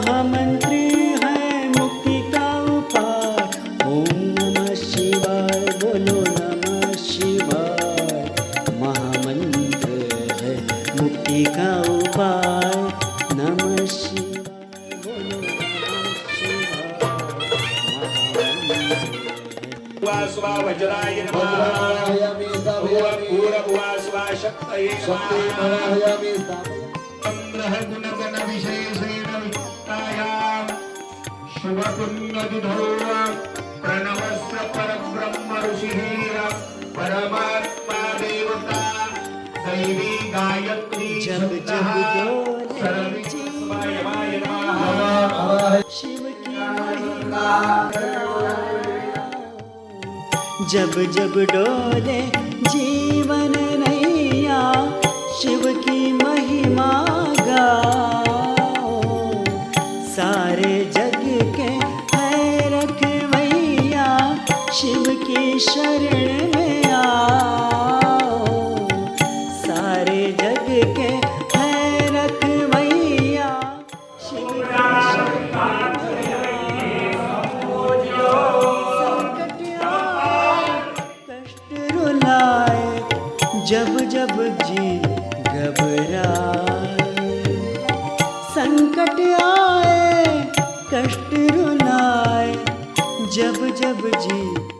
महामंत्री है मुक्ति का उपाय ओम नमः शिवाय बोलो नमः शिवाय। महामंत्र है मुक्ति का उपाय नमः शिवाय बोलो नमः शिवाय। महामंत्र वज्राय नमः शक्तये शिवपुण्यतिथौ प्रणवस्य परब्रह्म ऋषिः परमात्मा देवता दैवी गायत्री शब्दः नमः शिव की महिमा जब जब डोले जीवन नैया शिव की महिमा संकट आए कष्ट रुलाए जब जब जी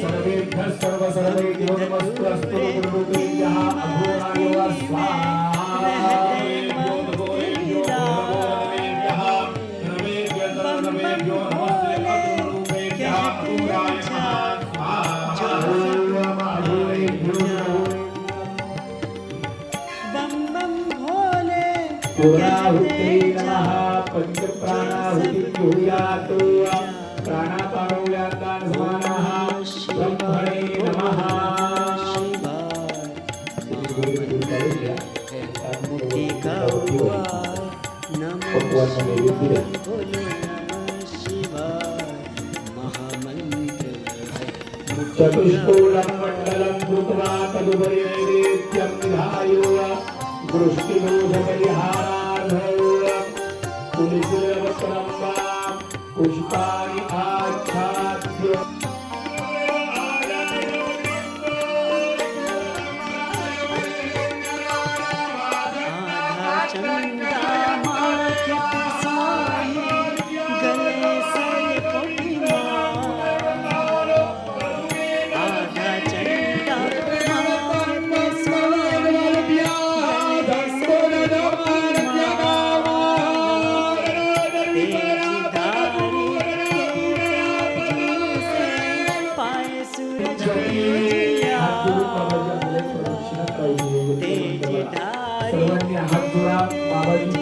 सर्वेभ्यः सर्वसर्वैभ्यो नमस्तु अस्तु गुरुदेव्यः अघोराय वा स्वाहा सर्वेभ्यो नमो है मुक्ति का चतुष्कोणं मण्डलं कृत्वा तदुपरि नैवेद्यं विधाय वृष्टिदोषपरिहारार्थं तुलसीवस्त्रं वा पुष्पाणि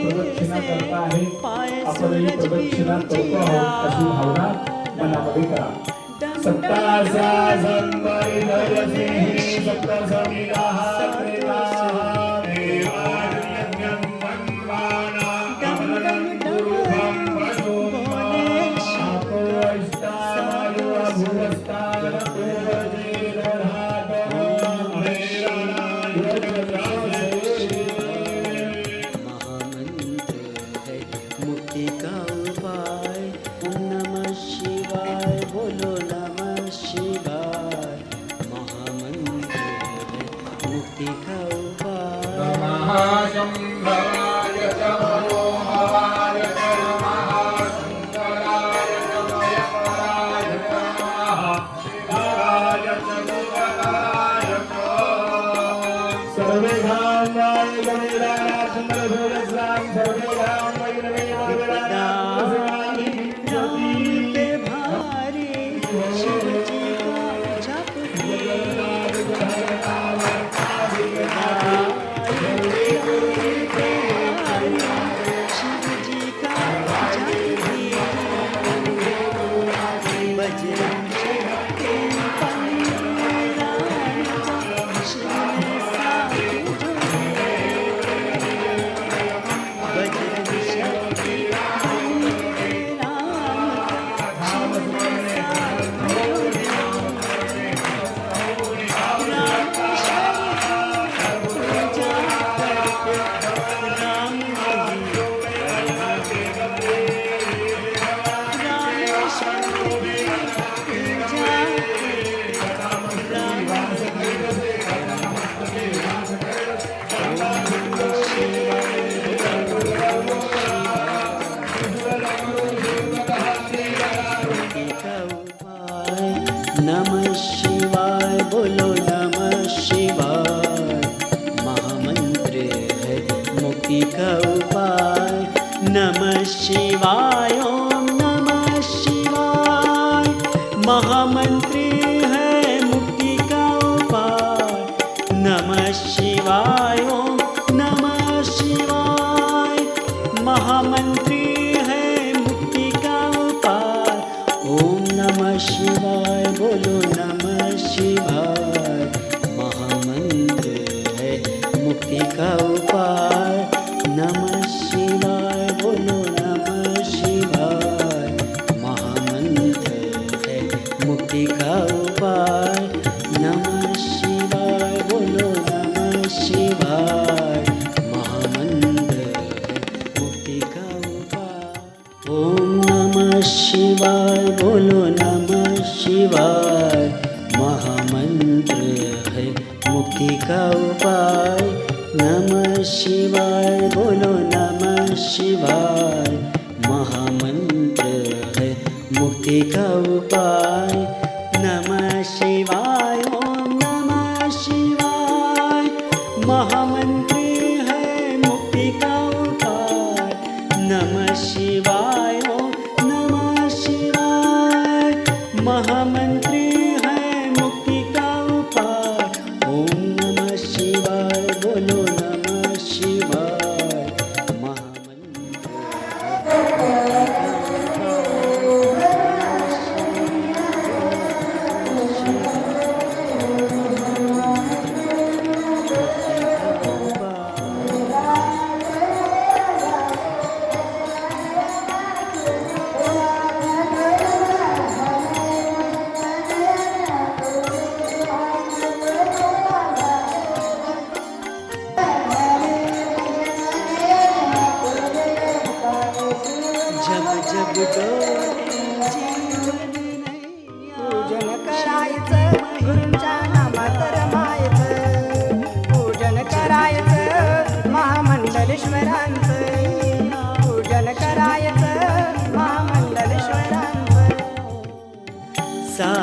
प्रदक्षिणा करता आहे पाए आपण ही सूरज प्रदक्षिणा करतो आहोत अशी भावना मनामध्ये करा सत्तासा संवरिधयसे सप्त समिदाः प्रेताः হলো नमः शिवाय, बोलो नमः शिवाय। महामंत्र है मुक्ति का उपाय। नमः शिवाय, ओम नमः है मुक्ति का उपाय। नमः शिवाय, ओम नमः शिवाय। महामंत्री है मुक्ति का उपाय। ओम नमः शिवाय। बोलो नमः शिवाय। महामंत्र है, मुक्ति का उपाय। नमः शिवाय, बोलो नमः शिवाय। महामंत्र है, मुक्ति का उपाय। नमः शिवाय, बोलो नमः शिवाय। महामंत्र है, मुक्ति का उपाय। ओम नमः शिवाय, बोलो शिवाय महामंत्र है, मुक्ति का उपाय। नमः शिवाय, बोलो नमः शिवाय, महामंत्र है, मुक्ति का उपाय।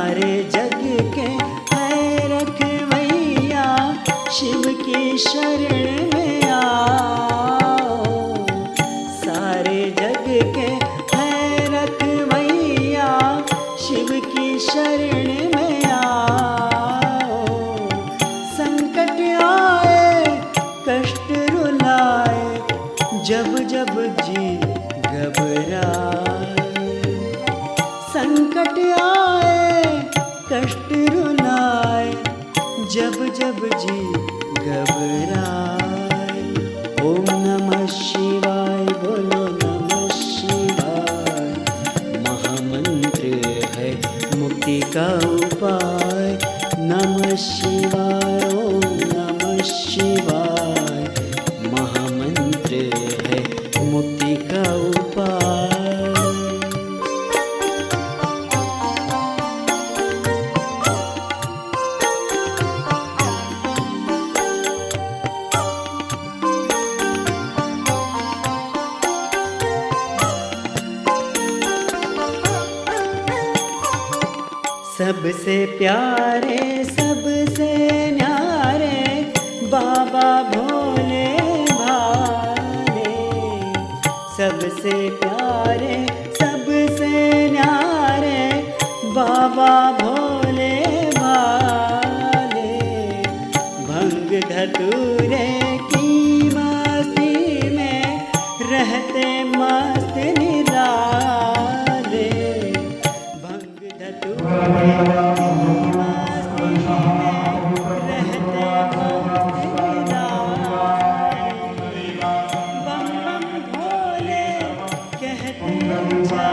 सारे जग के है रखवैया शिव की शरण में आओ। सारे जग के है रखवैया शिव की शरण में संकट आए, कष्ट रुलाए, जब जब जी घबराए। संकट आए कष्ट रुलाए, जब जब जी घबराए। ओम नमः शिवाय, बोलो नमः शिवाय। महामंत्र है, मुक्ति का उपाय। नमः शिवाय, ओम नमः शिवाय। प्यारे Welcome back.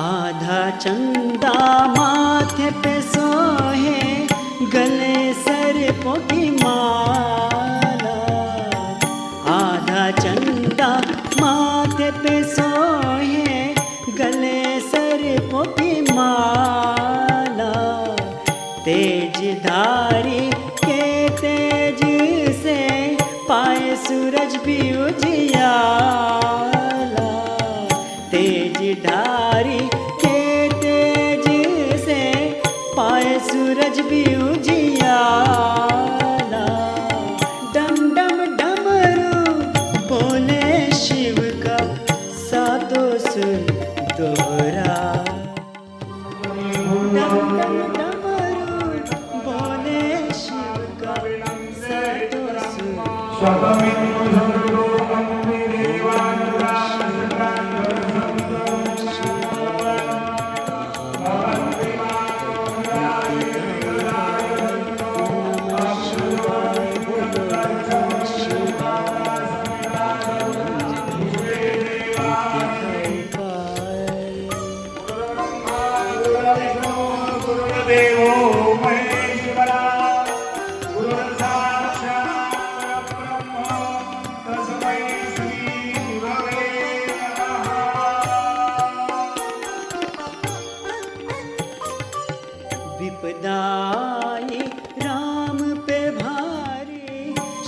आधा चंदा माथे पे सोहे गले सर की माला না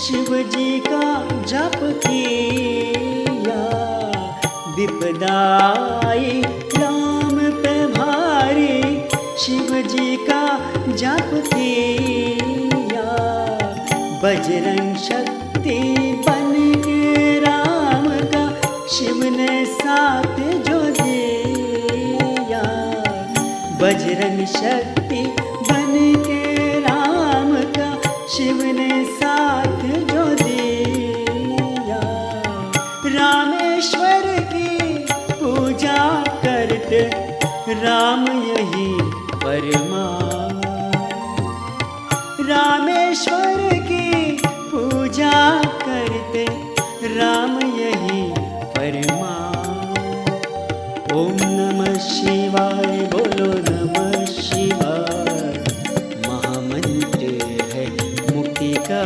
शिव जी का जप किया। विपदाई राम पे भारी शिव जी का जप किया। बजरंग शक्ति बन के राम का शिव ने साथ जो दिया। बजरंग शक्ति बन के राम का शिव ने राम यही परमा रामेश्वर की पूजा करते राम यही परमा ओम नमः शिवाय, बोलो नमः शिवाय। महामंत्र है, मुक्ति का